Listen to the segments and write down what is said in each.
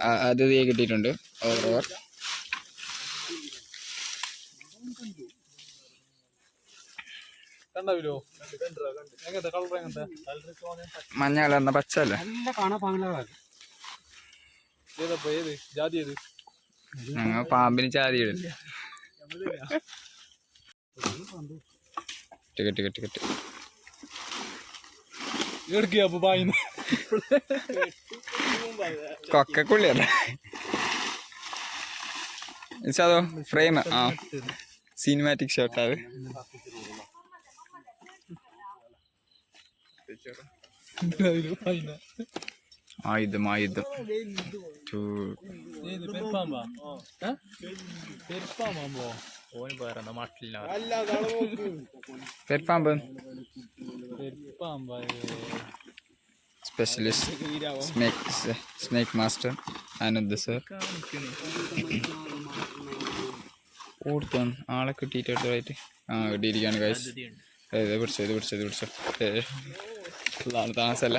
ആ, അത് തീ കിട്ടിയിട്ടുണ്ട്. ഓവർ ഓവർ മഞ്ഞ കളർന്ന പച്ച അല്ലേ? ഞങ്ങൾ പാമ്പിന് ചാതി ഇടില്ല കെട്ടി കെട്ടി കെട്ടി എടുക്കുക അപ്പൊ ബായിന്ന് കൊക്കക്കുള്ളിയല്ല? അതോ ഫ്രെയിം ആ. സിനിമാറ്റിക് ഷോട്ട് അത്. ആയുധം ആയുധം. സ്നേക് ഓന് മട്ടില്ല പെരുപ്പാമ്പ്. പെരുപ്പാമ്പാ specialist snake snake master Anand sir ഓടുത്താൻ ആളെ കിട്ടിയിട്ട് അടുത്തതായിട്ട്. ആ കിട്ടിയിരിക്കുകയാണ് ഗൈസ് ഇത് പിടിച്ചോ ഇത് പിടിച്ചോ ഇത് പിടിച്ചോ. ഉള്ളതാണ് താമസമല്ല.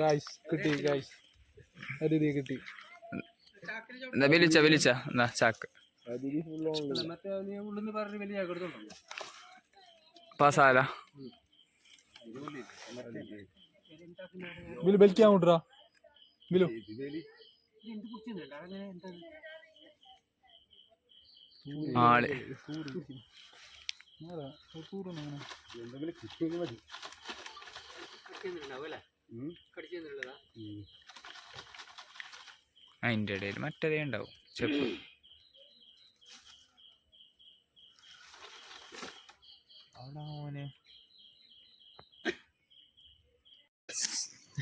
ഗായ്സ് കിട്ടി ഗായ്സ് അതിഥി കിട്ടി. എന്താ വലിച്ച വലിച്ച എന്നാ ചാക്ക്. പാസാല. ബിലു ബെൽക്കാൻ വിട്ടറാ ബിലു എന്ത് എന്തെങ്കിലും അതിന്റെ ഇടയിൽ മറ്റേതേ ഉണ്ടാവും. ചെപ്പ്.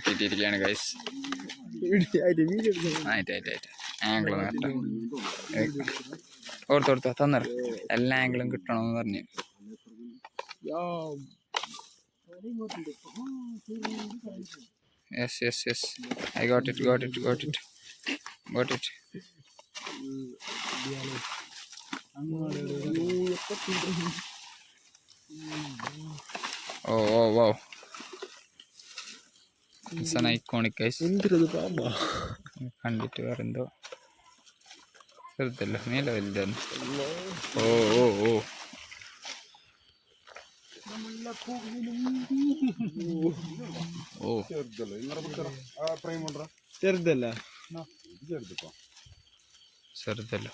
കിട്ടിയിരിക്കുകയാണ് ഗൈസ് ആയിട്ട് ആയിട്ട് ആയിട്ട് ആംഗിൾ നേട്ടം ഓർത്ത് ഓർത്ത് തന്നറ എല്ലാ ആംഗിളും കിട്ടണമെന്ന് പറഞ്ഞു. Yes yes yes I got it got it got it got it oh oh oh it's an iconic കണ്ടിട്ട് വേറെ എന്തോ ചെറുതല്ല മേലെ വലുതാണ്. ഓ ഓ ഓ. ഓ. ചെറുതല്ല? ചെറുതല്ല.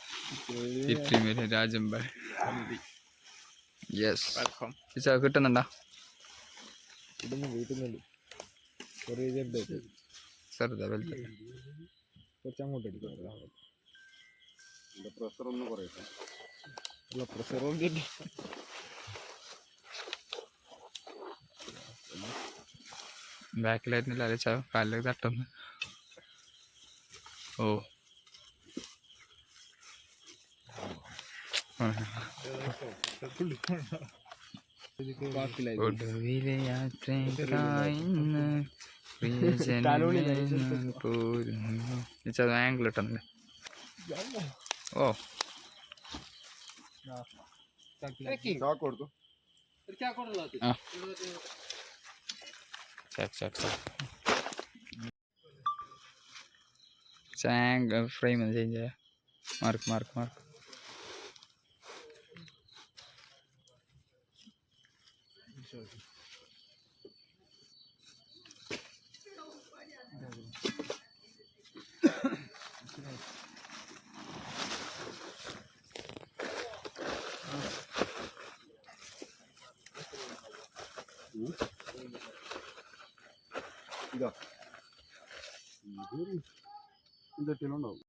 രാജമ്പാൽ യെസ് കിട്ടുന്നുണ്ടോ? വീട്ടുന്നുണ്ട് ചെറുതാ വലുത്. കുറച്ച് അങ്ങോട്ട് എടുക്കാം പ്രഷർ ഒന്ന് കുറയട്ടെ. അല്ല പ്രഷർ ഒന്നും ബാക്കിലായിരുന്നില്ല അലച്ച കാലിലേക്ക് തട്ടുന്നു. ഓ. ഒടുവിലെ പ്രിയജനങ്ങൾ പോരുന്നു. ഇച്ചത് ആംഗിൾ ഇട്ടല്ലേ ഓ കൊടുത്തു ആ ചാക്ക് ചാക്ക് ചാക്ക് ആംഗിൾ ഫ്രെയിം ഒന്ന് ചേഞ്ച് ചെയ്യാം മാർക്ക് മാർക്ക് മാർക്ക് ഇതാ. ഇത് ഇതിട്ടുണ്ടാവും